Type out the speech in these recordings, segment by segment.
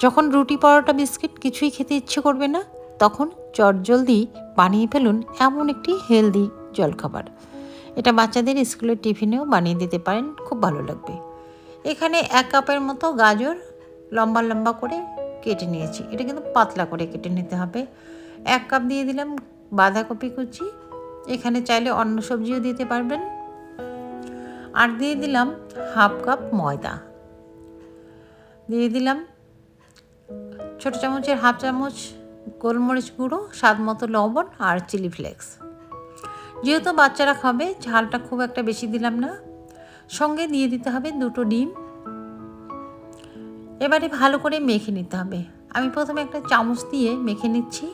যখন রুটি পরোটা বিস্কিট কিছুই খেতে ইচ্ছে করবে না, তখন চটজলদি বানিয়ে ফেলুন এমন একটি হেলদি জলখাবার। এটা বাচ্চাদের স্কুলের টিফিনেও বানিয়ে দিতে পারেন, খুব ভালো লাগবে। এখানে এক কাপের মতো গাজর লম্বা লম্বা করে কেটে নিয়েছি। এটা কিন্তু পাতলা করে কেটে নিতে হবে। এক কাপ দিয়ে দিলাম বাঁধাকপি কুচি। এখানে চাইলে অন্য সবজিও দিতে পারবেন। আর দিয়ে দিলাম হাফ কাপ ময়দা। দিয়ে দিলাম ছোটো চামচের হাফ চামচ গোলমরিচ গুঁড়ো, স্বাদ মতো লবণ আর চিলি ফ্লেক্স। যেহেতু বাচ্চারা খাবে, ঝালটা খুব একটা বেশি দিলাম না। সঙ্গে দিয়ে দিতে হবে দুটো ডিম। এবারে ভালো করে মেখে নিতে হবে। আমি প্রথমে একটা চামচ দিয়ে মেখে নিচ্ছি।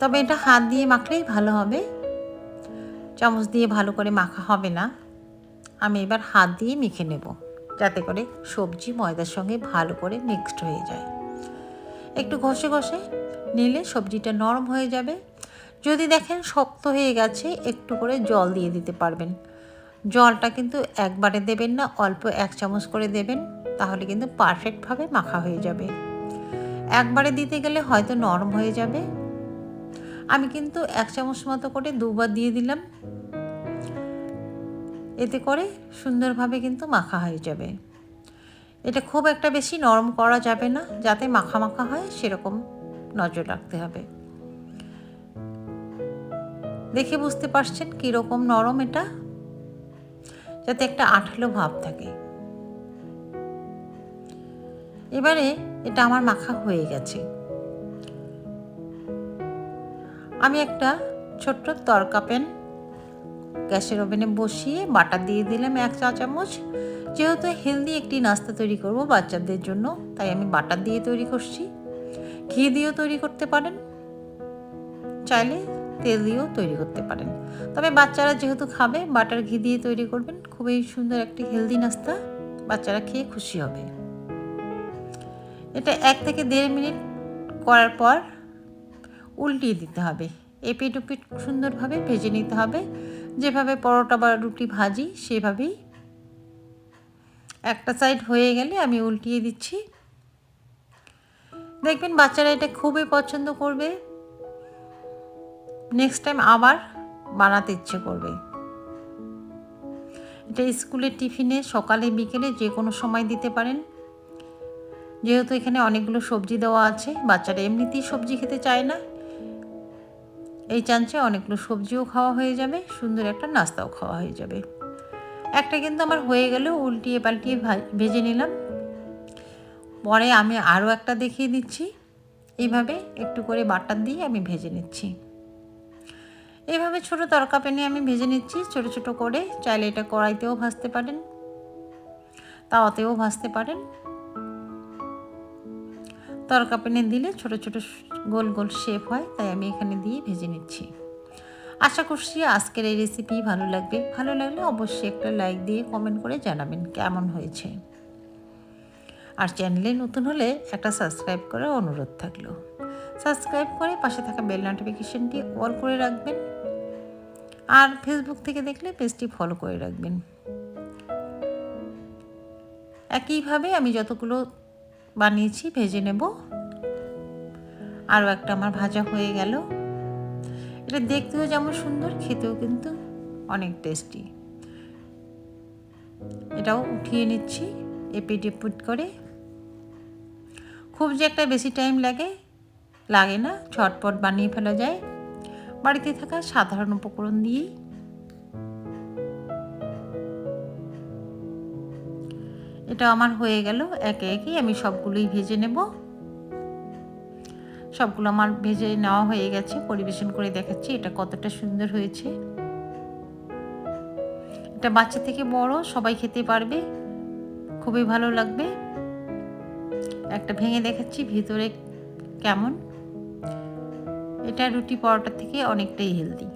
তবে এটা হাত দিয়ে মাখলেই ভালো হবে। চামচ দিয়ে ভালো করে মাখা হবে না। আমি এবার হাত দিয়ে মেখে নেব। যাতে করে সবজি ময়দার সঙ্গে ভালো করে মিক্সড হয়ে যায়। একটু ঘষে ঘষে নিলে সবজিটা নরম হয়ে যাবে। যদি দেখেন শক্ত হয়ে গেছে, একটু করে জল দিয়ে দিতে পারবেন। জলটা কিন্তু একবারে দেবেন না, অল্প এক চামচ করে দেবেন, তাহলে কিন্তু পারফেক্টভাবে মাখা হয়ে যাবে। একবারে দিতে গেলে হয়তো নরম হয়ে যাবে। আমি কিন্তু এক চামচ মতো করে দুবার দিয়ে দিলাম। এতে করে সুন্দরভাবে কিন্তু মাখা হয়ে যাবে। এটা খুব একটা বেশি নরম করা যাবে না, যাতে মাখা মাখা হয় সেরকম নজর রাখতে হবে। দেখে বুঝতে পারছেন কীরকম নরম এটা? যাতে একটা আঠালো ভাব থাকে। এবারে এটা আমার মাখা হয়ে গেছে। আমি একটা ছোট্ট তরকা প্যান গ্যাসের ওভেনে বসিয়ে বাটার দিয়ে দিলাম এক চা চামচ। যেহেতু হেলদি একটি নাস্তা তৈরি করব বাচ্চাদের জন্য, তাই আমি বাটার দিয়ে তৈরি করছি। ঘি দিয়েও তৈরি করতে পারেন, চাইলে তেল দিয়েও তৈরি করতে পারেন। তবে বাচ্চারা যেহেতু খাবে, বাটার ঘি দিয়ে তৈরি করবেন, খুবই সুন্দর একটি হেলদি নাস্তা, বাচ্চারা খেয়ে খুশি হবে। এটা এক থেকে দেড় মিনিট করার পর উল্টিয়ে দিতে হবে। এপিট ওপিট সুন্দরভাবে ভেজে নিতে হবে। যেভাবে পরোটা বা রুটি ভাজি, সেভাবেই। একটা সাইড হয়ে গেলে আমি উল্টিয়ে দিচ্ছি। দেখবেন বাচ্চারা এটা খুবই পছন্দ করবে। নেক্সট টাইম আবার বানাতে ইচ্ছে করবে। এটা স্কুলের টিফিনে, সকালে, বিকেলে যে কোনো সময় দিতে পারেন। যেহেতু এখানে অনেকগুলো সবজি দেওয়া আছে, বাচ্চারা এমনিতেই সবজি খেতে চায় না। এই চান্সে অনেকগুলো সবজিও খাওয়া হয়ে যাবে, সুন্দর একটা নাস্তাও খাওয়া হয়ে যাবে। একটা কিন্তু আমার হয়ে গেল, উল্টিয়ে পাল্টিয়ে ভেজে নিলাম। পরে আমি আরও একটা দেখিয়ে দিচ্ছি। এইভাবে একটু করে বাটার দিয়ে আমি ভেজে নিচ্ছি। এইভাবে ছোটো তরকা পেনে আমি ভেজে নিচ্ছি, ছোট ছোট করে। চাইলে এটা কড়াইতেও ভাজতে পারেন, তাওয়াতেও ভাজতে পারেন। তরকা পেনে দিলে ছোট ছোট গোল গোল শেপ হয়, তাই আমি এখানে দিয়ে ভেজে নিচ্ছি। আশা করছি আজকের এই রেসিপি ভালো লাগবে। ভালো লাগলে অবশ্যই একটা লাইক দিয়ে কমেন্ট করে জানাবেন কেমন হয়েছে। আর চ্যানেলে নতুন হলে একটা সাবস্ক্রাইব করার অনুরোধ থাকল। সাবস্ক্রাইব করে পাশে থাকা বেল নোটিফিকেশনটি অল করে রাখবেন। আর ফেসবুক থেকে দেখলে পেজটি ফলো করে রাখবেন। একইভাবে আমি যতগুলো বানিয়েছি ভেজে নেব। আরও একটা আমার ভাজা হয়ে গেল। এটা দেখতেও যেমন সুন্দর, খেতেও কিন্তু অনেক টেস্টি এটাও উঠিয়ে নিচ্ছি, এপিট এপিট করে। খুব যে একটা বেশি টাইম লাগে লাগে না ছটপট বানিয়ে ফেলা যায়। বাড়িতে থাকা সাধারণ উপকরণ দিয়েই। এটা আমার হয়ে গেল, একে একেই আমি সবগুলোই ভেজে নেব। সবগুলো আমার ভেজে নেওয়া হয়ে গেছে, পরিবেশন করে দেখাচ্ছি এটা কতটা সুন্দর হয়েছে। এটা বাচ্চা থেকে বড়, সবাই খেতে পারবে, খুবই ভালো লাগবে। একটা ভেঙে দেখাচ্ছি ভিতরে কেমন। এটা রুটি পরোটা থেকে অনেকটাই হেলদি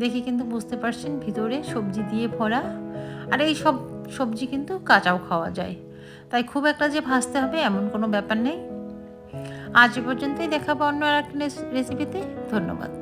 দেখে কিন্তু বুঝতে পারছেন ভিতরে সবজি দিয়ে ভরা, আর এই সব সবজি কিন্তু কাঁচাও খাওয়া যায়। তাই খুব একটা যে ভাজতে হবে এমন কোনো ব্যাপার নেই। আজ পর্যন্তই দেখাবো অন্য আর রেসিপিতে ধন্যবাদ।